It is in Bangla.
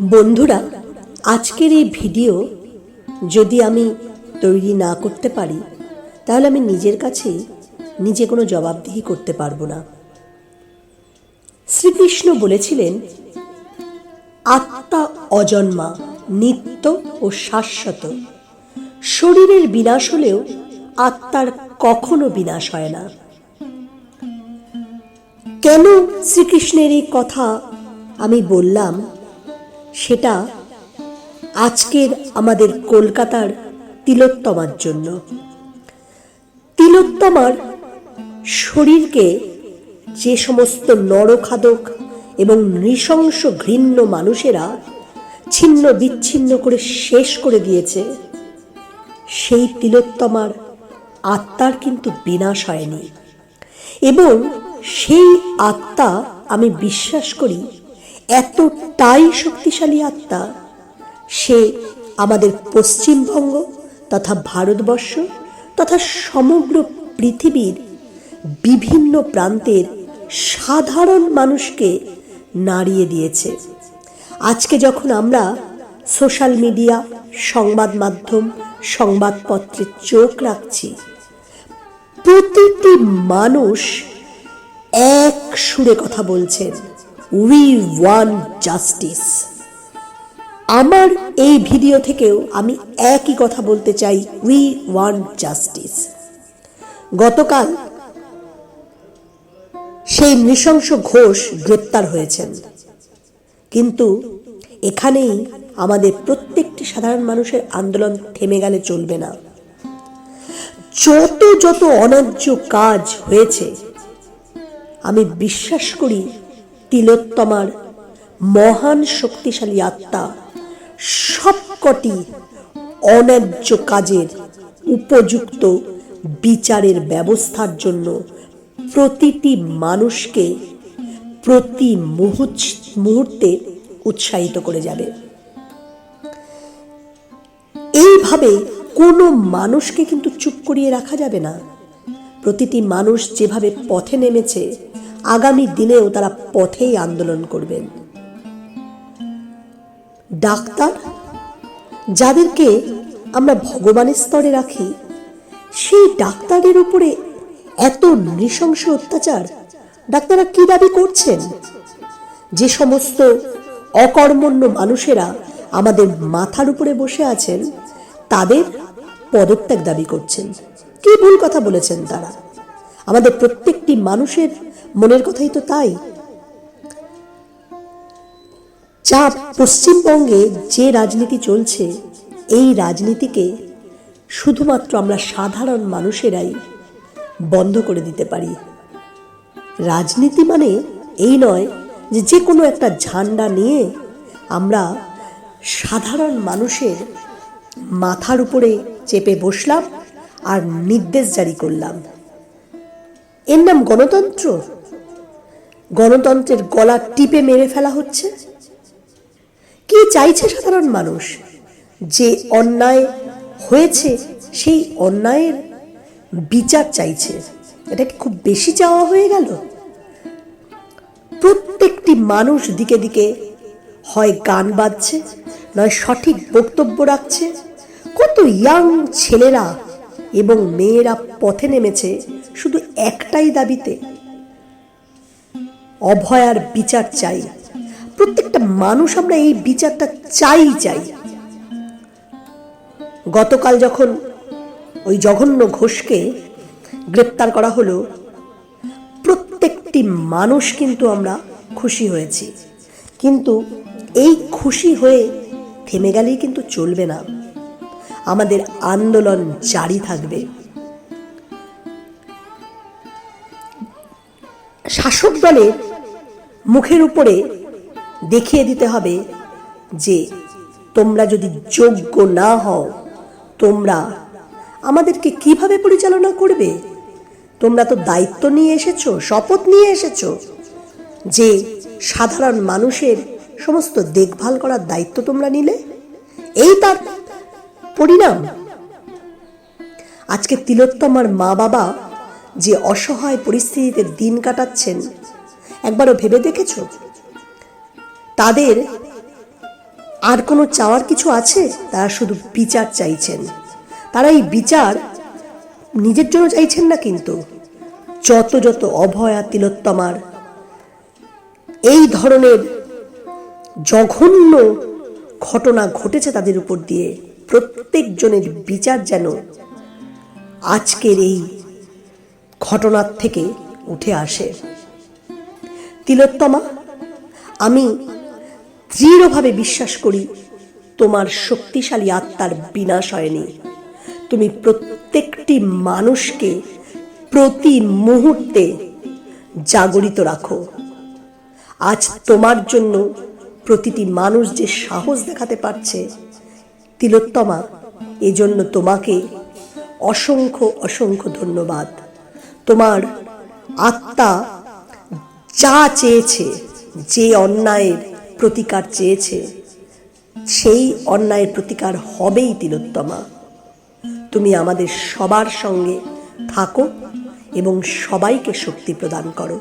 বন্ধুরা, আজকের এই ভিডিও যদি আমি তৈরি না করতে পারি, তাহলে আমি নিজের কাছেই নিজে কোনো জবাবদিহি করতে পারব না। শ্রীকৃষ্ণ বলেছিলেন, আত্মা অজন্মা, নিত্য ও শাশ্বত। শরীরের বিনাশ হলেও আত্মার কখনো বিনাশ হয় না। কেন শ্রীকৃষ্ণের এই কথা আমি বললাম? সেটা আজকের আমাদের কলকাতার তিলোত্তমার জন্য। তিলোত্তমার শরীরকে যে সমস্ত নরখাদক এবং নৃশংস ঘৃণ্য মানুষেরা ছিন্ন বিচ্ছিন্ন করে শেষ করে দিয়েছে, সেই তিলোত্তমার আত্মার কিন্তু বিনাশ হয়নি। এবং সেই আত্মা আমি বিশ্বাস করি এতটাই শক্তিশালী আত্মা, সে আমাদের পশ্চিমবঙ্গ তথা ভারতবর্ষ তথা সমগ্র পৃথিবীর বিভিন্ন প্রান্তের সাধারণ মানুষকে নাড়িয়ে দিয়েছে। আজকে যখন আমরা সোশ্যাল মিডিয়া, সংবাদ মাধ্যম, সংবাদপত্রে চোখ রাখছি, প্রতিটি মানুষ এক সুরে কথা বলছেন। উই ওয়ান জাস্টিস আমার এই ভিডিও থেকেও আমি একই কথা বলতে চাই উই ওয়ান জাস্টিস গতকাল সেই নৃশংস ঘোষ গ্রেপ্তার হয়েছেন। কিন্তু এখানেই আমাদের প্রত্যেকটি সাধারণ মানুষের আন্দোলন থেমে গেলে চলবে না। যত যত অন্যায্য কাজ হয়েছে, আমি বিশ্বাস করি তিলোত্তমার মহান শক্তিশালী আত্মা সবকটি অন্যায্য কাজের উপযুক্ত বিচারের ব্যবস্থার জন্য প্রতিটি মানুষকে প্রতি মুহূর্তে উৎসাহিত করে যাবে। এইভাবে কোনো মানুষকে কিন্তু চুপ করিয়ে রাখা যাবে না। প্রতিটি মানুষ যেভাবে পথে নেমেছে আগামী দিনেও তারা পথেই আন্দোলন করবেন। ডাক্তার, যাদেরকে আমরা ভগবানের স্তরে রাখি, সেই ডাক্তারের উপরে এত নৃশংস অত্যাচার ডাক্তাররা কি দাবি করছেন? যে সমস্ত অকর্মণ্য মানুষেরা আমাদের মাথার উপরে বসে আছেন, তাদের পদত্যাগ দাবি করছেন। কি ভুল কথা বলেছেন তারা? আমাদের প্রত্যেকটি মানুষের মনের কথাই তো তাই। যা পশ্চিমবঙ্গে যে রাজনীতি চলছে, এই রাজনীতিকে শুধুমাত্র আমরা সাধারণ মানুষেরাই বন্ধ করে দিতে পারি। রাজনীতি মানে এই নয় যে যে কোনো একটা ঝান্ডা নিয়ে আমরা সাধারণ মানুষের মাথার উপরে চেপে বসলাম আর নির্দেশ জারি করলাম। এর নাম গণতন্ত্র। গণতন্ত্রের গলা টিপে মেরে ফেলা হচ্ছে। কি চাইছে সাধারণ মানুষ? যে অন্যায় হয়েছে, সেই অন্যায়ের বিচার চাইছে। এটা কি খুব বেশি চাওয়া হয়ে গেল? প্রত্যেকটি মানুষ দিকে দিকে হয় গান বাজছে, নয় সঠিক বক্তব্য রাখছে। কত ইয়াং ছেলেরা এবং মেয়েরা পথে নেমেছে। শুধু একটাই দাবিতে অভয়ার বিচার চাই। প্রত্যেকটা মানুষ আমরা এই বিচারটা চাই চাই। গতকাল যখন ওই জঘন্য ঘোষকে গ্রেপ্তার করা হলো, প্রত্যেকটি মানুষ কিন্তু আমরা খুশি হয়েছি। কিন্তু এই খুশি হয়ে থেমে গেলেই কিন্তু চলবে না। আমাদের আন্দোলন জারি থাকবে। শাসক দলের মুখের উপরে দেখিয়ে দিতে হবে যে তোমরা যদি যোগ্য না হও, তোমরা আমাদেরকে কীভাবে পরিচালনা করবে? তোমরা তো দায়িত্ব নিয়ে এসেছ, শপথ নিয়ে এসেছ যে সাধারণ মানুষের সমস্ত দেখভাল করার দায়িত্ব তোমরা নিলে। এই তার পরিণাম। আজকে তিলোত্তমার মা বাবা যে অসহায় পরিস্থিতিতে দিন কাটাচ্ছেন, একবারও ভেবে দেখেছ? তাদের আর কোনো চাওয়ার কিছু আছে? তারা শুধু বিচার চাইছেন। তারা এই বিচার নিজের জন্য চাইছেন না কিন্তু। যত যত অভয়া তিলোত্তমার, এই ধরনের জঘন্য ঘটনা ঘটেছে তাদের উপর দিয়ে প্রত্যেকজনের বিচার যেন আজকের এই ঘটনার থেকে উঠে আসে। তিলোত্তমা, আমি দৃঢ়ভাবে বিশ্বাস করি, তোমার শক্তিশালী আত্মার বিনাশ হয়নি। তুমি প্রত্যেকটি মানুষকে প্রতি মুহূর্তে জাগরিত রাখো। আজ তোমার জন্য প্রতিটি মানুষ যে সাহস দেখাতে পারছে, তিলোত্তমা, এজন্য তোমাকে অসংখ্য অসংখ্য ধন্যবাদ। তোমার আত্মা যা চেয়েছে, যে অন্যায়ের প্রতিকার চেয়েছে, সেই অন্যায়ের প্রতিকার হবেই তিলোত্তমা। তুমি আমাদের সবার সঙ্গে থাকো এবং সবাইকে শক্তি প্রদান করো।